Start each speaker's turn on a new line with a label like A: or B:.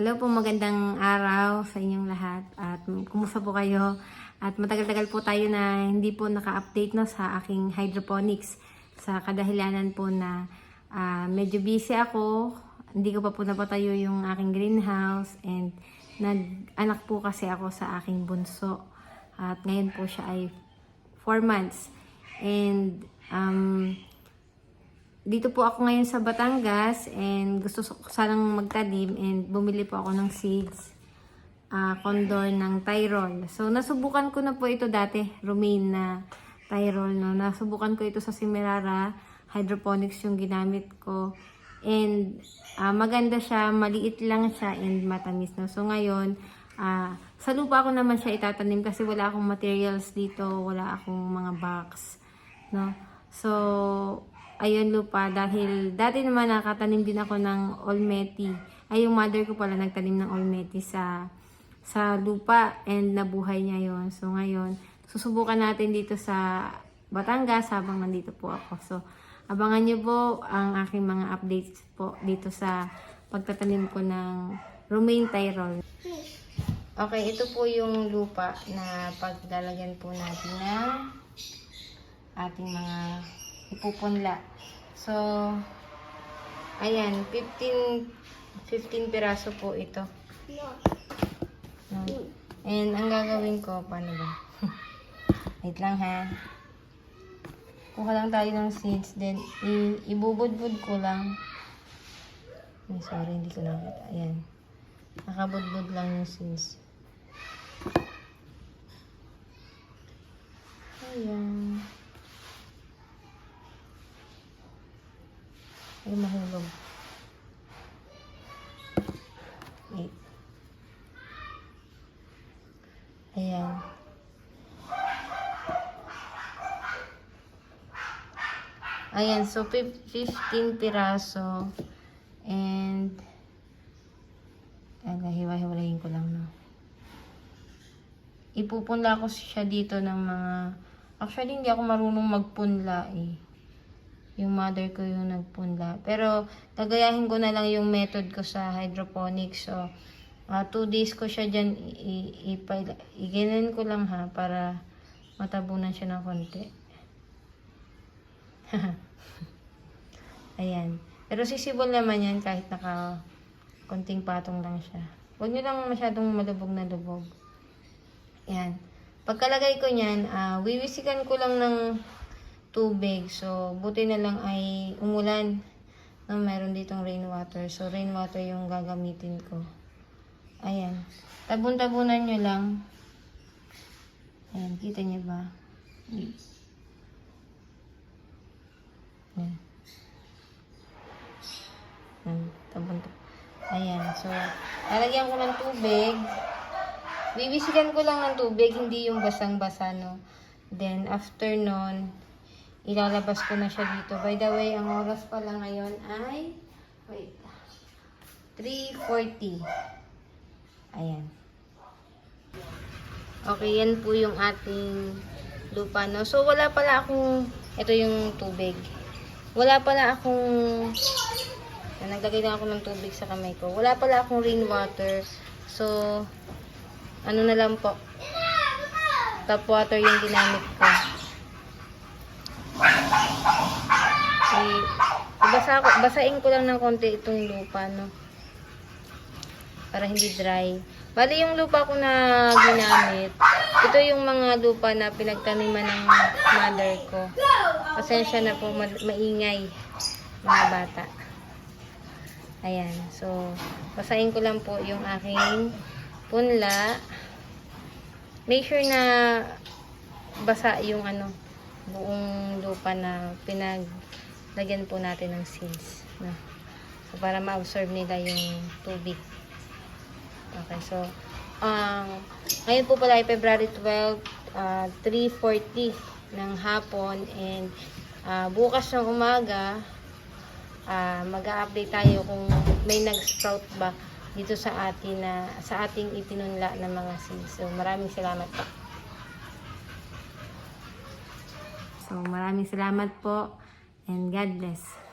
A: Hello po, magandang araw sa inyong lahat. At kumusta po kayo? At matagal-tagal po tayo na hindi po naka-update no, sa aking hydroponics. Sa kadahilanan po na ah, medyo busy ako. Hindi ko pa po napatayo yung aking greenhouse. And nag-anak po kasi ako sa aking bunso. At ngayon po siya ay 4 months. And um, dito po ako ngayon sa Batangas and gusto ko sanang magtanim and bumili po ako ng seeds ah condor ng Tyrol. So nasubukan ko na po ito dati, romaine na Tyrol no. Nasubukan ko ito sa Semirara hydroponics yung ginamit ko. And ah, maganda siya, maliit lang siya and matamis no. So ngayon ah, sa lupa ko naman siya itatanim kasi wala akong materials dito, wala akong mga box no. So ayun lupa dahil dati naman nakatanim din ako ng olmeti. Ay yung mother ko pala nagtanim ng olmeti sa sa lupa and nabuhay niya yon. So ngayon, susubukan natin dito sa Batangas habang nandito po ako. So abangan niyo po ang aking mga updates po dito sa pagtatanim ko ng romaine tyrol. Okay, ito po yung lupa na paglalagyan po natin ng ating mga ipupunla. So, ayan, 15, 15 piraso po ito. No? And ang gagawin ko, paano ba? Wait lang ha. Kuha lang tayo ng seeds, then ibubudbud ko lang. Ay, sorry, hindi ko nakita. Ayan. Nakabudbud lang yung seeds. Ayan. Ay, mahulog. Wait. Ayan. Ayan, so fif- 15 piraso. And, ayan, hiwa-hiwalayin ko lang, no. Ipupunla ko siya dito ng mga, actually, hindi ako marunong magpunla, eh yung mother ko yung nagpunla. Pero, gagayahin ko na lang yung method ko sa hydroponics. So, ah, two days ko siya dyan, i- i- i- ko lang ha, para matabunan siya ng konti. Ayan. Pero sisibol naman yan kahit naka konting patong lang siya. Huwag nyo lang masyadong malubog na lubog. Ayan. Pagkalagay ko niyan, ah, wiwisikan ko lang ng tubig. So, buti na lang ay umulan na mayroon ditong rainwater. So, rainwater yung gagamitin ko. Ayan. Tabon-tabunan nyo lang. Ayan, kita nyo ba? Ayan. Ayan, tabon Ayan, so, lalagyan ko ng tubig. Bibisikan ko lang ng tubig, hindi yung basang-basa, no? Then, after nun, ilalabas ko na siya dito. By the way, ang oras pala ngayon ay, wait, 3.40. Ayan. Okay, yan po yung ating lupa, no? So, wala pala akong, ito yung tubig. Wala pala akong, naglagay lang ako ng tubig sa kamay ko. Wala pala akong rainwater. So, ano na lang po, tap water yung ginamit ko. Basa ko, basain ko lang ng konti itong lupa, no? Para hindi dry. Bali yung lupa ko na ginamit, ito yung mga lupa na pinagtaniman ng mother ko. Pasensya na po, ma- maingay mga bata. Ayan, so, basain ko lang po yung aking punla. Make sure na basa yung ano, buong lupa na pinaglagyan po natin ng seeds. No? So, para ma-absorb nila yung tubig. Okay, so, um, ngayon po pala ay February 12, uh, 3.40 ng hapon and uh, bukas ng umaga, uh, mag-a-update tayo kung may nag-sprout ba dito sa atin na sa ating itinunla ng mga seeds. So, maraming salamat po. So, maraming salamat po and God bless.